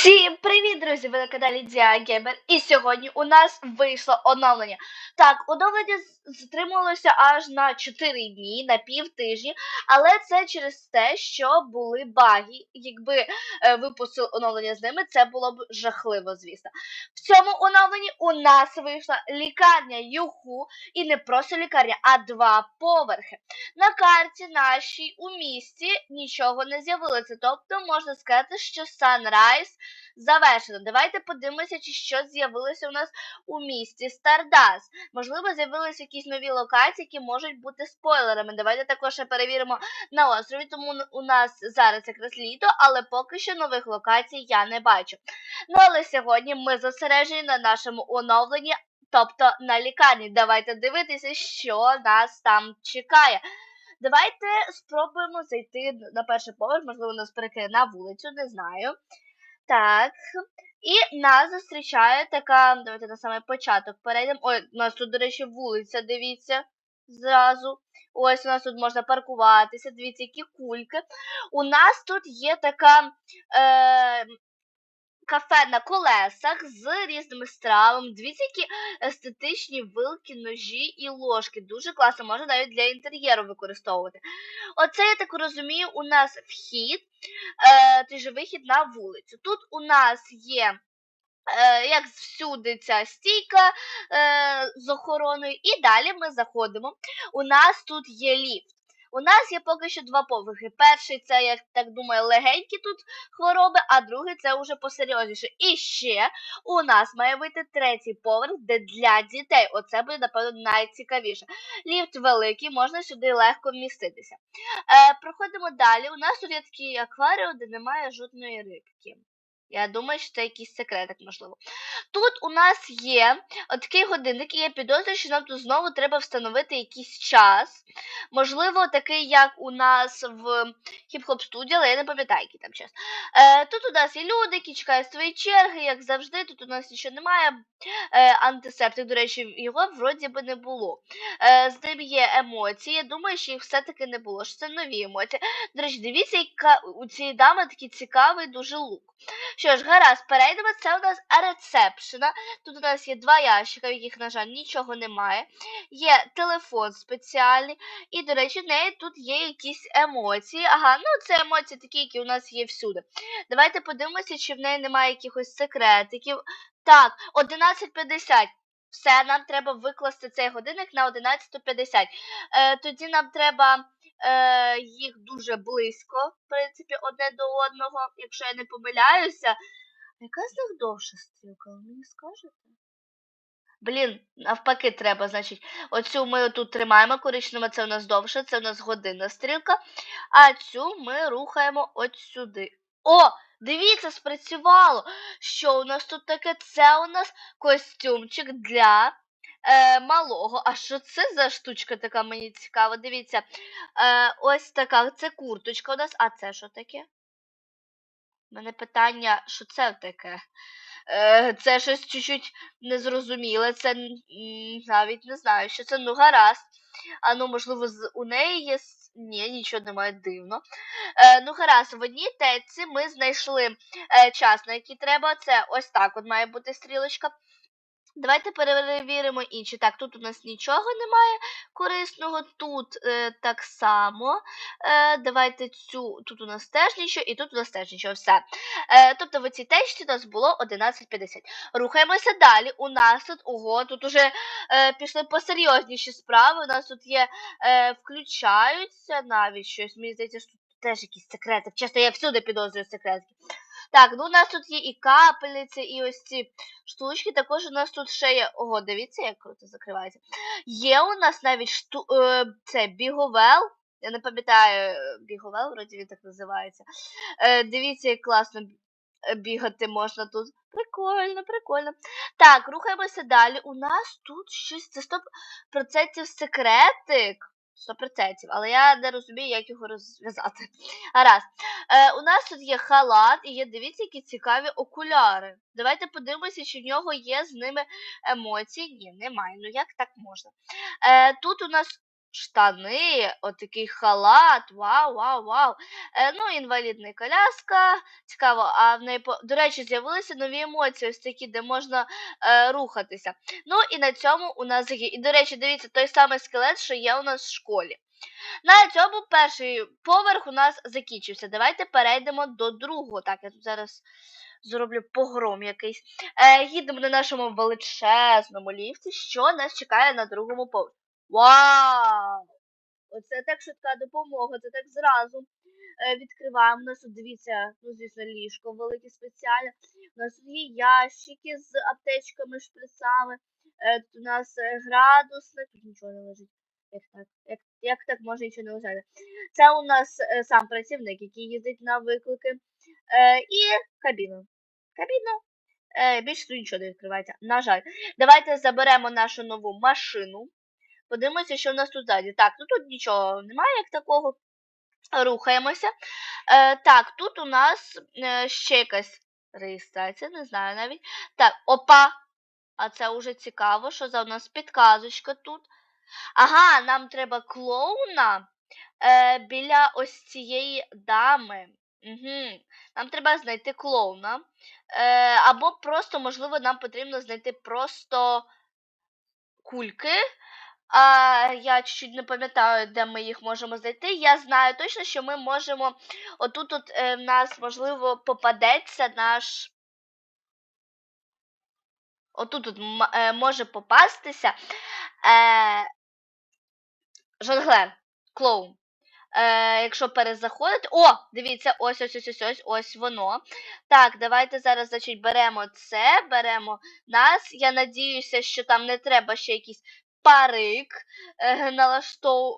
Всім привіт, друзі! Ви на каналі Діагеймер. І сьогодні у нас вийшло оновлення. Так, оновлення затрималося аж на 4 дні, на пів тижні, але це через те, що були баги. Якби е, випустили оновлення з ними, це було б жахливо, звісно. В цьому оновленні у нас вийшла лікарня Юху, і не просто лікарня, а два поверхи. На карті нашій у місті нічого не з'явилося. Тобто можна сказати, що Sunrise завершено. Давайте подивимося, чи щось з'явилося у нас у місті Stardust. Можливо, з'явилися якісь нові локації, які можуть бути спойлерами. Давайте також ще перевіримо на острові, тому у нас зараз якраз літо, але поки що нових локацій я не бачу. Ну але сьогодні ми зосереджені на нашому оновленні. Тобто на лікарні. Давайте дивитися, що нас там чекає. Давайте спробуємо зайти на перший поверх, можливо, нас перекине на вулицю, не знаю. Так. І нас зустрічає така. Давайте на самий початок перейдемо. Ой, у нас тут, до речі, вулиця, дивіться. Зразу. Ось у нас тут можна паркуватися. Дивіться, які кульки. У нас тут є така. Е, Кафе на колесах з різними стравами. Дивіться, які естетичні вилки, ножі і ложки. Дуже класно, можна навіть для інтер'єру використовувати. Оце, я так розумію, у нас вхід, е, вихід на вулицю. Тут у нас є. Е, як всюди ця стійка е, з охороною, і далі ми заходимо. У нас тут є ліфт. У нас є поки що два поверхи. Перший це, я так думаю, легенькі тут хвороби, а другий це вже посерйозніше. І ще у нас має бути третій поверх, де для дітей. Оце буде, напевно, найцікавіше. Ліфт великий, можна сюди легко вміститися. Е, Проходимо далі. У нас тут є такий акваріум, де немає жодної рибки. Я думаю, що це якийсь секретик, можливо. Тут у нас є такий годинник, і я підозрюю, що нам тут знову треба встановити якийсь час. Можливо, такий, як у нас в хіп-хоп студії, але я не пам'ятаю, який там час. Е, Тут у нас є люди, які чекають свої черги, як завжди. Тут у нас нічого немає. Е, Антисептик, до речі, його вроді би не було. Е, З ним є емоції. Я думаю, що їх все-таки не було. що Це нові емоції. До речі, дивіться, яка у цієї дами такий цікавий дуже лук. Що ж, гаразд, перейдемо. Це у нас рецепшена. Тут у нас є два ящика, в яких, на жаль, нічого немає. Є телефон спеціальний. І, до речі, в неї тут є якісь емоції. Ага, ну це емоції такі, які у нас є всюди. Давайте подивимося, чи в неї немає якихось секретиків. Так, 11.50. Все, нам треба викласти цей годинник на 11.50. Е, тоді нам треба е, їх дуже близько, в принципі, одне до одного, якщо я не помиляюся. Яка з них довша стрілка? Ви мені скажете? Блін, навпаки, треба, значить, оцю ми тут тримаємо коричнева, це у нас довше, це у нас годинна стрілка. А цю ми рухаємо от сюди. О! Дивіться, спрацювало! Що у нас тут таке? Це у нас костюмчик для е, малого. А що це за штучка така мені цікава? Дивіться. Е, ось така, це курточка у нас. А це що таке? У мене питання, що це таке? Е, це щось чуть-чуть незрозуміле. Це навіть не знаю, що це ну гаразд. А ну, можливо, у неї є. Ні, нічого немає дивно. Е, ну, гаразд, в одній теці ми знайшли е, час, на який треба. Це ось так от має бути стрілочка. Давайте перевіримо інші. Так, тут у нас нічого немає корисного, тут е, так само. Е, давайте цю, тут у нас теж нічого, і тут у нас теж нічого. Все. Е, тобто в цій течці у нас було 11.50. Рухаємося далі. У нас тут, ого, тут уже е, пішли посерйозніші справи. У нас тут є, е, включаються навіть щось. Мені здається, що тут теж якісь секрети. Чесно, я всюди підозрюю секретки. Так, ну у нас тут є і капельниці, і ось ці штучки. Також у нас тут ще є. Ого, дивіться, як круто закривається. Є у нас навіть шту... е, це біговел. Я не пам'ятаю, е, біговел, вроді він так називається. Е, дивіться, як класно бігати можна тут. Прикольно, прикольно. Так, рухаємося далі. У нас тут щось це 100% секретик. 100%, але я не розумію, як його розв'язати. Гаразд. Е, у нас тут є халат і є, дивіться, які цікаві окуляри. Давайте подивимося, чи в нього є з ними емоції. Ні, немає. Ну як так можна? Е, тут у нас штани, отакий халат. Вау, вау, вау. Е, ну, інвалідна коляска. Цікаво, а в неї, до речі, з'явилися нові емоції, ось такі, де можна е, рухатися. Ну і на цьому у нас є. І, до речі, дивіться, той самий скелет, що є у нас в школі. На цьому перший поверх у нас закінчився. Давайте перейдемо до другого. Так, я тут зараз зроблю погром якийсь. Е, їдемо на нашому величезному ліфті, що нас чекає на другому поверсі. Вау! Оце так швидка допомога, це так зразу. Е, відкриваємо. У нас тут дивіться, ну, звісно, ліжко велике спеціальне. У нас тут є ящики з аптечками, шприцами. Е, тут у нас е, градусник, тут нічого не лежить. Як так? Як, як так може нічого не лежати? Це у нас сам працівник, який їздить на виклики. І кабіна. Кабіна. Більше тут нічого не відкривається. На жаль. Давайте заберемо нашу нову машину. Подивимося, що в нас тут ззаді. Так, ну тут нічого немає як такого. Рухаємося. Е, так, тут у нас е, ще якась реєстрація, не знаю навіть. Так, опа! А це вже цікаво, що за у нас підказочка тут. Ага, нам треба клоуна е, біля ось цієї дами. Угу. Нам треба знайти клоуна. Е, або просто, можливо, нам потрібно знайти просто кульки. А, я чуть-чуть не пам'ятаю, де ми їх можемо знайти. Я знаю точно, що ми можемо. Отут от е, в нас, можливо, попадеться наш. Отут от е, може попастися. Е, Жонглер, клоун. Е, якщо перезаходити. О, дивіться, ось ось ось ось ось ось воно. Так, давайте зараз значить, беремо це, беремо нас. Я надіюся, що там не треба ще якийсь парик е, налаштов...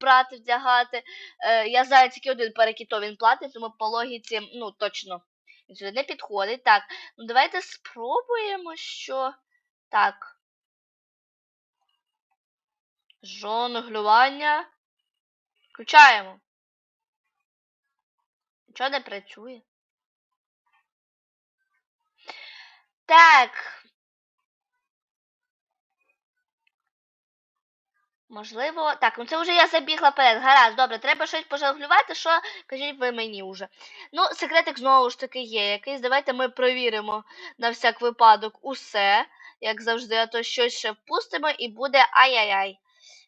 брати, вдягати. Е, я знаю тільки один парик, то він платить, тому по логіці, ну, точно, він сюди не підходить. Так, ну давайте спробуємо, що. Так. Жонглювання. Включаємо. Нічого не працює. Так. Можливо. Так, ну це вже я забігла вперед. Гаразд, добре, треба щось пожонглювати, що кажіть ви мені вже. Ну, секретик знову ж таки є якийсь. Давайте ми провіримо на всяк випадок усе, як завжди, а то щось ще впустимо і буде ай-яй-яй.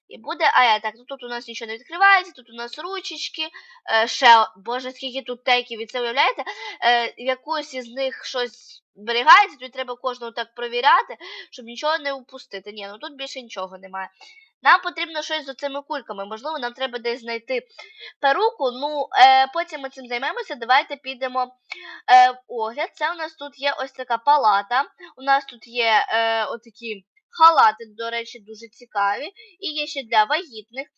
І буде ай-яй. Так, ну тут у нас нічого не відкривається, тут у нас ручечки. Е, ще, боже, скільки тут тейків, і це уявляєте? Е, якусь із них щось зберігається, тут треба кожного так провіряти, щоб нічого не упустити. Ні, ну тут більше нічого немає. Нам потрібно щось з цими кульками. Можливо, нам треба десь знайти перуку. Ну, е, потім ми цим займемося. Давайте підемо е, в огляд. Це у нас тут є ось така палата. У нас тут є е, отакі халати, до речі, дуже цікаві. І є ще для вагітних.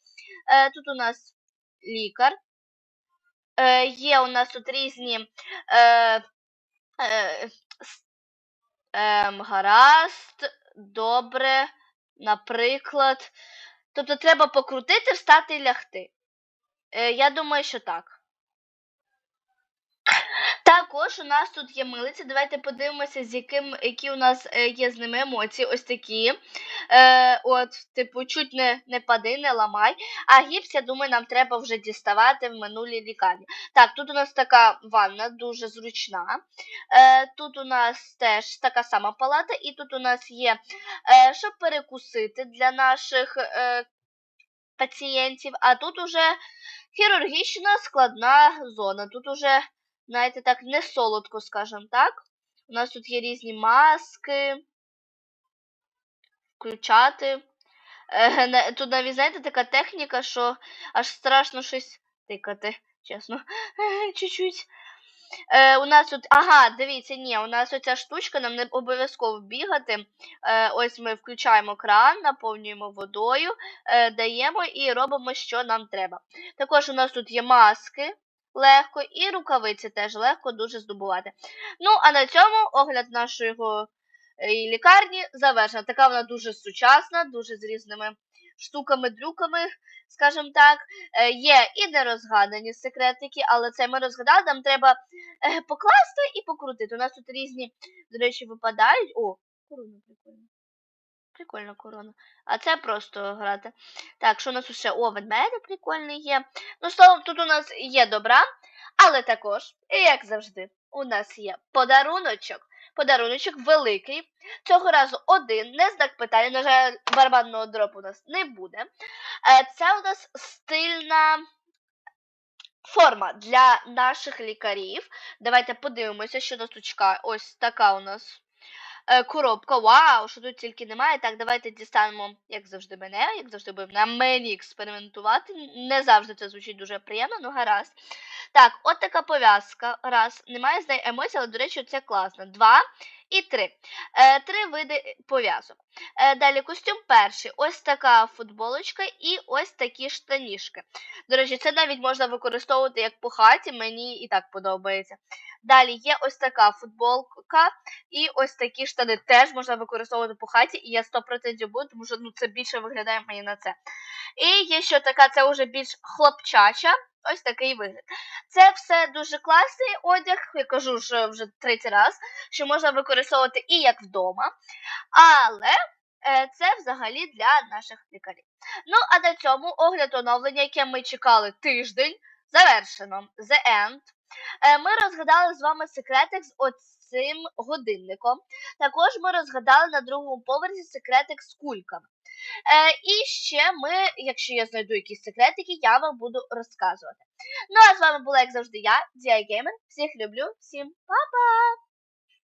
Е, тут у нас лікар. Е, є у нас тут різні. Е, е, ем, гаразд, добре, наприклад. Тобто треба покрутити, встати і лягти. Е, я думаю, що так. Також у нас тут є милиці. Давайте подивимося, з яким, які у нас е, є з ними емоції. Ось такі. Е, от, типу, чуть не, не пади, не ламай. А гіпс, я думаю, нам треба вже діставати в минулій лікарні. Так, тут у нас така ванна, дуже зручна. Е, тут у нас теж така сама палата, і тут у нас є, е, щоб перекусити для наших е, пацієнтів. А тут уже хірургічна складна зона. Тут уже знаєте, так, не солодко, скажімо так. У нас тут є різні маски. Включати. Е, тут навіть, знаєте, така техніка, що аж страшно щось тикати, чесно. Чуть-чуть. Е, у нас тут. Ага, дивіться, ні, у нас оця штучка, нам не обов'язково бігати. Е, ось ми включаємо кран, наповнюємо водою, е, даємо і робимо, що нам треба. Також у нас тут є маски легко, і рукавиці теж легко дуже здобувати. Ну, а на цьому огляд нашої е, лікарні завершена. Така вона дуже сучасна, дуже з різними штуками, дрюками, скажімо так. Е, є і нерозгадані секретики, але це ми розгадали, нам треба е, покласти і покрутити. У нас тут різні, до речі, випадають. О, корона прикольна. Прикольна корона. А це просто грати. Так, що у нас ще? О, ведмедик прикольний є. Ну, словом, тут у нас є добра, але також, як завжди, у нас є подаруночок. Подаруночок великий. Цього разу один, не знак питання. На жаль, барабанного дропу у нас не буде. Е, Це у нас стильна форма для наших лікарів. Давайте подивимося, що нас тут чекає. Ось така у нас е, коробка. Вау, що тут тільки немає. Так, давайте дістанемо, як завжди, мене, як завжди будемо на мені експериментувати. Не завжди це звучить дуже приємно, ну гаразд. Так, от така пов'язка. Раз. Немає з неї емоцій, але, до речі, це класно. Два і три. Е, три види пов'язок. Е, далі костюм перший. Ось така футболочка і ось такі штанішки. До речі, це навіть можна використовувати як по хаті, мені і так подобається. Далі є ось така футболка і ось такі штани теж можна використовувати по хаті, і я 100% буду, тому що ну, це більше виглядає мені на це. І є ще така, це вже більш хлопчача. Ось такий вигляд. Це все дуже класний одяг, я кажу вже вже третій раз, що можна використовувати і як вдома. Але е, це взагалі для наших лікарів. Ну, а на цьому огляд оновлення, яке ми чекали тиждень, завершено. The End. Е, ми розгадали з вами секретик з оцим годинником. Також ми розгадали на другому поверсі секретик з кульками. Е, і ще ми, якщо я знайду якісь секретики, я вам буду розказувати. Ну а з вами була, як завжди, я, Дія Геймер. Всіх люблю, всім па-па!